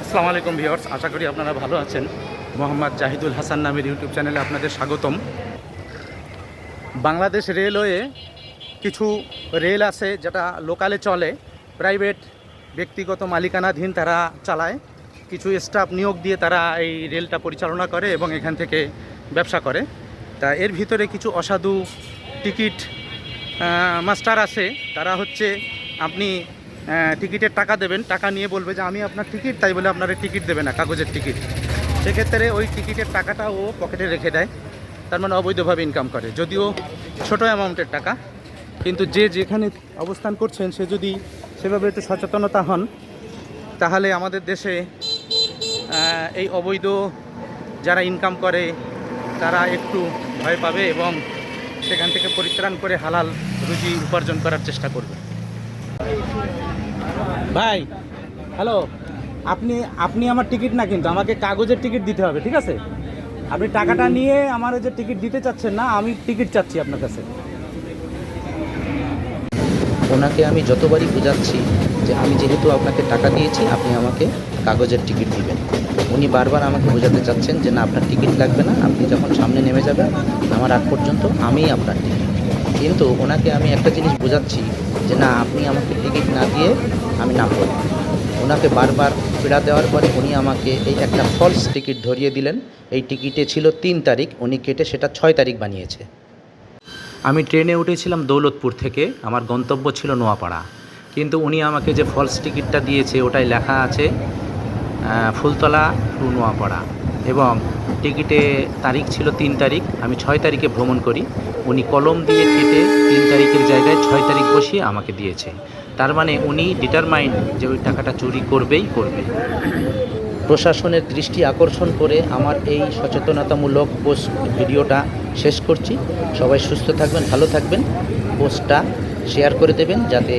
আসসালামু আলাইকুম ভিউয়ার্স, আশা করি আপনারা ভালো আছেন। মোহাম্মদ জাহিদুল হাসান নামের ইউটিউব চ্যানেলে আপনাদের স্বাগতম। বাংলাদেশ রেলওয়ে কিছু রেল আছে যেটা লোকালে চলে, প্রাইভেট, ব্যক্তিগত মালিকানাধীন তারা চালায়। কিছু স্টাফ নিয়োগ দিয়ে তারা এই রেলটা পরিচালনা করে এবং এখান থেকে ব্যবসা করে। তা এর ভিতরে কিছু অসাধু টিকিট মাস্টার আছে। তারা হচ্ছে আপনি টিকিটের টাকা দেবেন। টাকা নিয়ে বলবে যে, আমি আপনার টিকিট। তাই বলে আপনার টিকিট দেবে না, কাগজের টিকিট। সেক্ষেত্রে ওই টিকিটের টাকাটা ও পকেটে রেখে দেয়। তার মানে অবৈধভাবে ইনকাম করে। যদিও ছোট অ্যামাউন্টের টাকা, কিন্তু যে যেখানে অবস্থান করছেন, সে যদি সেভাবে একটু সচেতনতা হন, তাহলে আমাদের দেশে এই অবৈধ যারা ইনকাম করে, তারা একটু ভয় পাবে এবং সেখান থেকে পরিত্রাণ করে হালাল রুজি উপার্জন করার চেষ্টা করবে। ভাই হ্যালো আপনি আপনি আমার টিকিট না কিন্তু আমাকে কাগজের টিকিট দিতে হবে ঠিক আছে? আপনি টাকাটা নিয়ে আমার যে টিকিট দিতে চাচ্ছেন না আমি টিকিট চাচ্ছি আপনার কাছে। ওনাকে আমি যতবারই বোঝাচ্ছি যে আমি যেহেতু আপনাকে টাকা দিয়েছি আপনি আমাকে কাগজের টিকিট দিবেন। উনি বারবার আমাকে বোঝাতে চাচ্ছেন যে না আপনার টিকিট লাগবে না আপনি যখন সামনে নেমে যাবেন আমার আগ পর্যন্ত আমিই আপনার টিকিট কিন্তু ওনাকে আমি একটা জিনিস বোঝাচ্ছি যে না আপনি আমাকে টিকিট না দিয়ে আমি না ওনাকে বারবার পীড়া দেওয়ার পরে উনি আমাকে এই একটা ফলস টিকিট ধরিয়ে দিলেন। এই টিকিটে ছিল তিন তারিখ, উনি কেটে সেটা ছয় তারিখ বানিয়েছে। আমি ট্রেনে উঠেছিলাম দৌলতপুর থেকে, আমার গন্তব্য ছিল নোয়াপাড়া। কিন্তু উনি আমাকে যে ফলস টিকিটটা দিয়েছে ওটাই লেখা আছে ফুলতলা টু নোয়াপাড়া। এবং টিকিটে তারিখ ছিল তিন তারিখ, আমি ছয় তারিখে ভ্রমণ করি। উনি কলম দিয়ে কেটে তিন তারিখের জায়গায় ছয় তারিখ বসিয়ে আমাকে দিয়েছে। তার মানে উনি ডিটারমাইন্ড যে ওই টাকাটা চুরি করবেই করবে। প্রশাসনের দৃষ্টি আকর্ষণ করে আমার এই সচেতনতামূলক পোস্ট ভিডিওটা শেষ করছি। সবাই সুস্থ থাকবেন, ভালো থাকবেন। পোস্টটা শেয়ার করে দেবেন যাতে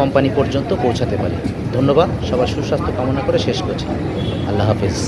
কোম্পানি পর্যন্ত পৌঁছাতে পারে। ধন্যবাদ, সবার সুস্বাস্থ্য কামনা করে শেষ করছি। আল্লাহ হাফেজ।